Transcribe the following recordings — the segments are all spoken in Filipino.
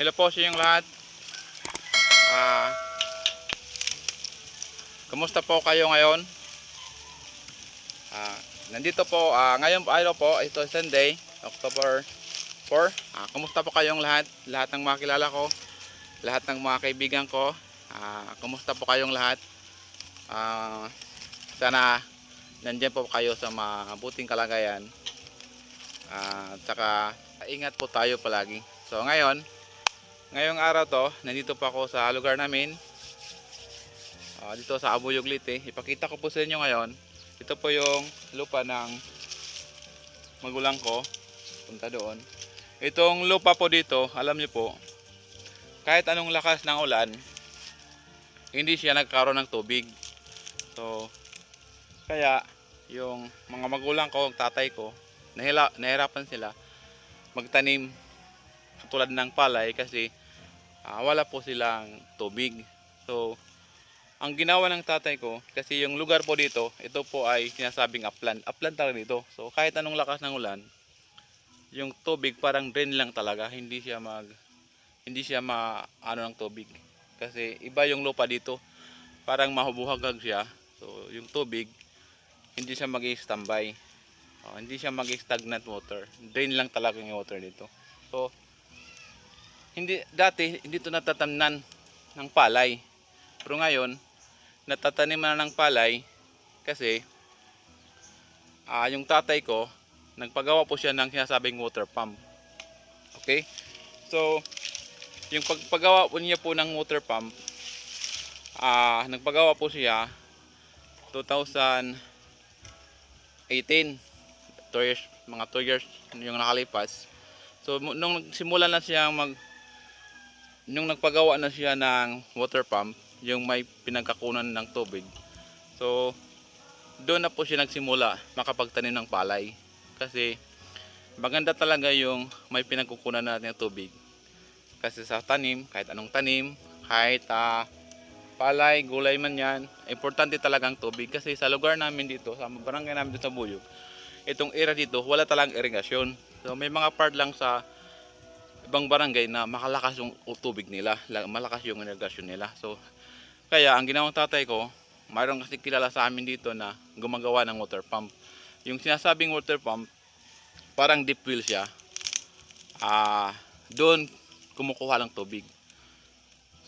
Hello po sa inyong lahat. Ah, kumusta po kayo ngayon? Ah, nandito po, ah, ngayon araw po, ito Sunday, October 4. Ah, kumusta po kayong lahat? Lahat ng mga kilala ko, lahat ng mga kaibigan ko. Ah, kumusta po kayong lahat? Ah, sana nandiyan po kayo sa mabuting kalagayan. Ah, at saka ingat po tayo palagi. So ngayon, ngayong araw to, nandito pa ako sa lugar namin. Ah, dito sa Abuyog Lite. Ipakita ko po sa inyo ngayon. Ito po yung lupa ng magulang ko. Punta doon. Itong lupa po dito, alam niyo po, kahit anong lakas ng ulan, hindi siya nagkaroon ng tubig. So, kaya yung mga magulang ko, tatay ko, nahila, nahirapan sila magtanim katulad ng palay kasi ah, wala po silang tubig. So, ang ginawa ng tatay ko, kasi yung lugar po dito, ito po ay sinasabing upland. Upland talaga dito. So, kahit anong lakas ng ulan, yung tubig parang drain lang talaga. Hindi siya mag, hindi siya ma, ano ng tubig. Kasi iba yung lupa dito. Parang mahubuhagag siya. So, yung tubig, hindi siya mag standby Oh, hindi siya mag-stagnant water. Drain lang talaga yung water dito. So, hindi dati hindi to natatamnan ng palay. Pero ngayon, natataniman na ng palay kasi ah yung tatay ko nagpagawa po siya ng sinasabing water pump. Okay? So, yung pagpagawa po niya po ng water pump, ah nagpagawa po siya 2018 2 years, mga 2 years yung nakalipas. So nung nagsimula na siya mag nung nagpagawa na siya ng water pump, yung may pinagkakunan ng tubig. So doon na po siya nagsimula makapagtanim ng palay. Kasi maganda talaga yung may pinagkukunan natin ng tubig. Kasi sa tanim, kahit anong tanim, kahit ah, palay, gulay man yan, importante talagang tubig. Kasi sa lugar namin dito, sa barangay namin dito sa Buyog, itong area dito, wala talagang irigasyon. So may mga part lang sa ibang barangay na makalakas yung tubig nila, la- malakas yung irigasyon nila. So kaya ang ginawang tatay ko, mayroon kasi kilala sa amin dito na gumagawa ng water pump. Yung sinasabing water pump, parang deep well siya. Ah, doon kumukuha ng tubig.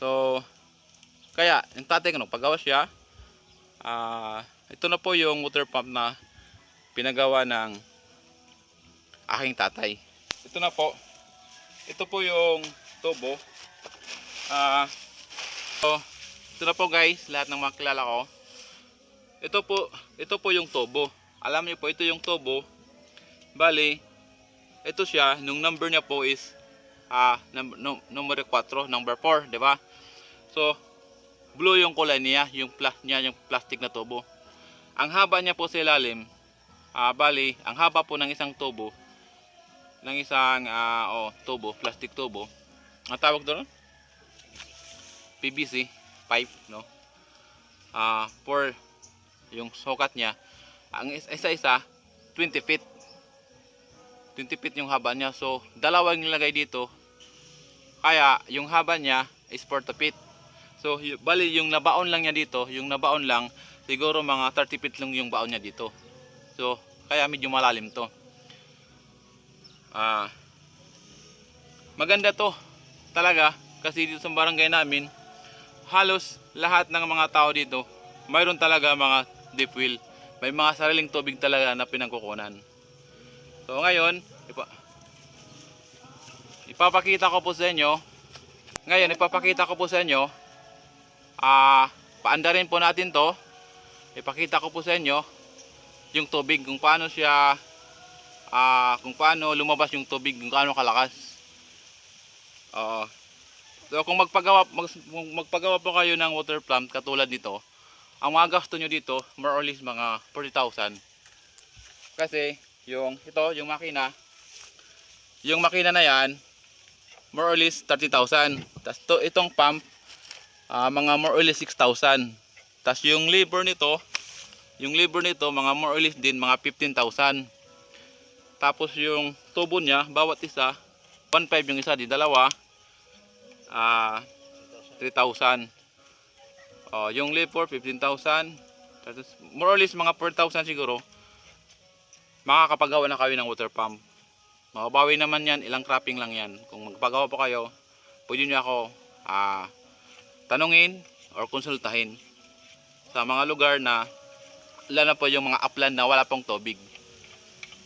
So kaya yung tatay ko nung paggawa siya, ah, ito na po yung water pump na pinagawa ng aking tatay. Ito na po. Ito po yung tubo. Ah, so, ito na po guys, lahat ng mga kilala ko. Ito po, ito po yung tubo. Alam niyo po, ito yung tubo. Bali, ito siya, nung number niya po is ah, num, number 4, number 4, di ba? So, blue yung kulay niya, yung plas niya, yung plastic na tubo. Ang haba niya po sa ilalim, Ah, bali, ang haba po ng isang tubo ng isang ah, oh, tubo, plastic tubo. Ang tawag doon? PVC pipe, no? Ah, for yung sukat niya. Ang is- isa-isa 20 feet. 20 feet yung haba niya. So, dalawa yung nilagay dito. Kaya, yung haba niya is 40 feet. So, bali yung nabaon lang niya dito, yung nabaon lang, siguro mga 30 feet lang yung baon niya dito. So, kaya medyo malalim to. Ah, maganda to. Talaga. Kasi dito sa barangay namin, halos lahat ng mga tao dito, mayroon talaga mga deep well. May mga sariling tubig talaga na pinagkukunan. So ngayon, ipa ipapakita ko po sa inyo. Ngayon, ipapakita ko po sa inyo. Ah, paandarin po natin to. Ipakita ko po sa inyo yung tubig kung paano siya ah kung paano lumabas yung tubig kung paano kalakas Oo. so kung magpagawa mag, kung magpagawa po kayo ng water plant katulad nito ang mga gasto nyo dito more or less mga 40,000 kasi yung ito yung makina yung makina na yan more or less 30,000 tas to itong pump ah, mga more or less 6,000 tas yung labor nito yung labor nito, mga more or less din, mga 15,000. Tapos yung tubo niya, bawat isa, 1.5 yung isa, di dalawa. ah 3,000. Oh, yung liver 15,000. Tapos more or less mga 4,000 siguro. Makakapagawa na kayo ng water pump. Mababawi naman yan, ilang cropping lang yan. Kung magpagawa pa kayo, pwede nyo ako ah, tanungin or konsultahin sa mga lugar na lalo na po yung mga upland na wala pong tubig.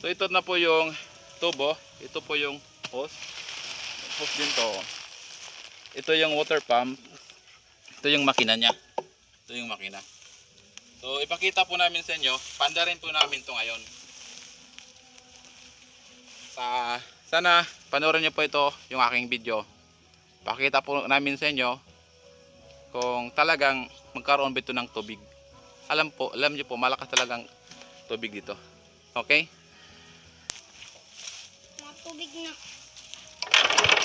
So ito na po yung tubo, ito po yung hose. Hose din to. Ito yung water pump. Ito yung makina niya. Ito yung makina. So ipakita po namin sa inyo, panda rin po namin to ngayon. Sa sana panoorin niyo po ito yung aking video. Pakita po namin sa inyo kung talagang magkaroon ba ito ng tubig. Alam po, alam niyo po malakas talagang tubig dito. Okay? Tubig na.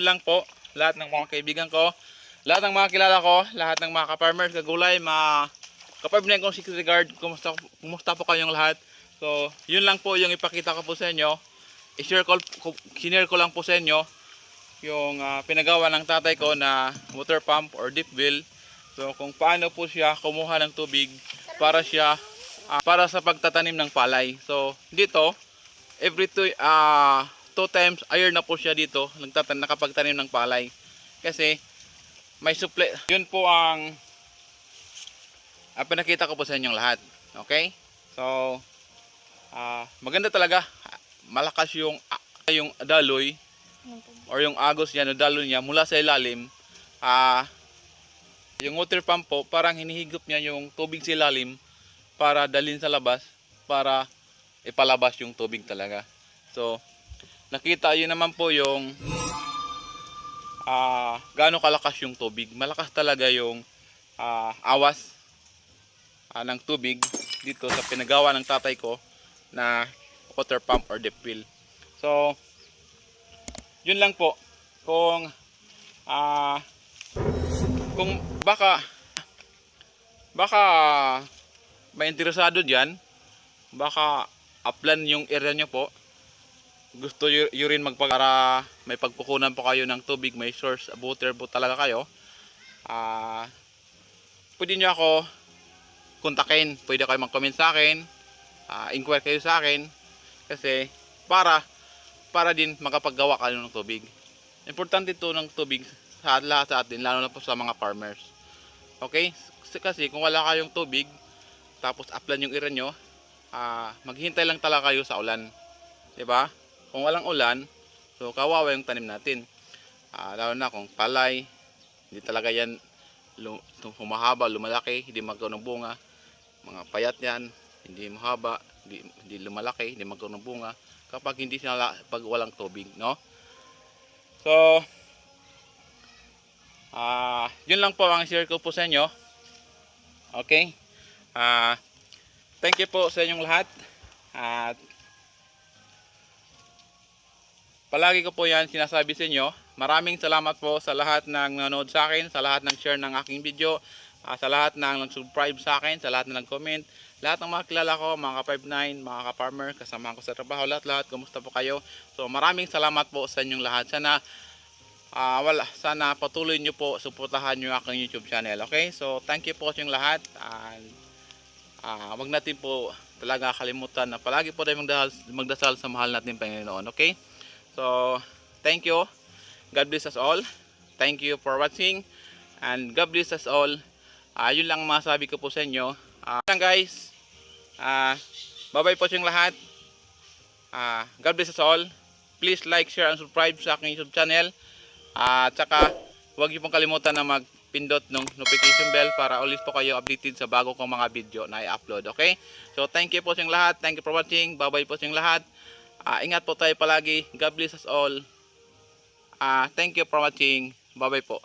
Yun lang po, lahat ng mga kaibigan ko, lahat ng mga kilala ko, lahat ng mga ka-farmers, kagulay, mga ka-farm na kong secret guard, kumusta, kumusta po kayong lahat. So, yun lang po yung ipakita ko po sa inyo. I-share ko, sinare ko lang po sa inyo yung uh, pinagawa ng tatay ko na water pump or deep well. So, kung paano po siya kumuha ng tubig para siya uh, para sa pagtatanim ng palay. So, dito every two, uh, ah, 2 times a year na po siya dito nagtatan nakapagtanim ng palay. Kasi may supply yun po ang uh, pinakita ko po sa inyong lahat okay? So uh, maganda talaga malakas yung uh, yung daloy or yung agos niya, no, daloy niya mula sa ilalim uh, yung water pump po parang hinihigop niya yung tubig sa ilalim para dalin sa labas para ipalabas yung tubig talaga. So nakita yun naman po yung ah gaano kalakas yung tubig. Malakas talaga yung ah, awas ah, ng tubig dito sa pinagawa ng tatay ko na water pump or deep well. So, yun lang po. Kung ah kung baka baka may interesado diyan, baka uplan yung area nyo po. Gusto nyo rin magpag may pagpukunan po kayo ng tubig, may source water po talaga kayo. Ah, pwede nyo ako kontakin, pwede kayo mag-comment sa akin, ah, inquire kayo sa akin kasi para para din makapaggawa kayo ng tubig. Importante ito ng tubig sa lahat sa atin, lalo na po sa mga farmers. Okay? Kasi- kung wala kayong tubig, tapos uplan yung ira nyo, ah, maghintay lang talaga kayo sa ulan. ba? Kung walang ulan, so kawawa yung tanim natin. Ah, lalo na kung palay, hindi talaga yan lu- humahaba, lumalaki, hindi magkaroon ng bunga. Mga payat yan, hindi mahaba, hindi, hindi lumalaki, hindi magkaroon ng bunga kapag hindi sila pag walang tubig, no? So, ah, yun lang po ang share ko po sa inyo. Okay? Ah, thank you po sa inyong lahat. At palagi ko po yan sinasabi sa inyo. Maraming salamat po sa lahat ng nanonood sa akin, sa lahat ng share ng aking video, ah, sa lahat ng nag-subscribe sa akin, sa lahat ng nag-comment, lahat ng mga kilala ko, mga ka-59, mga ka-farmer, kasama ko sa trabaho, lahat-lahat, kumusta po kayo? So maraming salamat po sa inyong lahat. Sana Ah, wala, sana patuloy nyo po suportahan yung aking YouTube channel. Okay? So, thank you po sa inyong lahat. And, ah, wag natin po talaga kalimutan na palagi po tayo magdasal, magdasal sa mahal natin Panginoon. Okay? So, thank you. God bless us all. Thank you for watching. And God bless us all. Ah, yun lang ang masabi ko po sa inyo. Ah, lang guys. Ah, bye-bye po sa inyong lahat. Ah, God bless us all. Please like, share, and subscribe sa aking YouTube channel. At saka, huwag niyo pong kalimutan na magpindot ng notification bell para always po kayo updated sa bago kong mga video na i-upload. Okay? So, thank you po sa inyong lahat. Thank you for watching. Bye-bye po sa inyong lahat. Ah, ingat po tayo palagi. God bless us all. Ah, thank you for watching. Bye-bye po.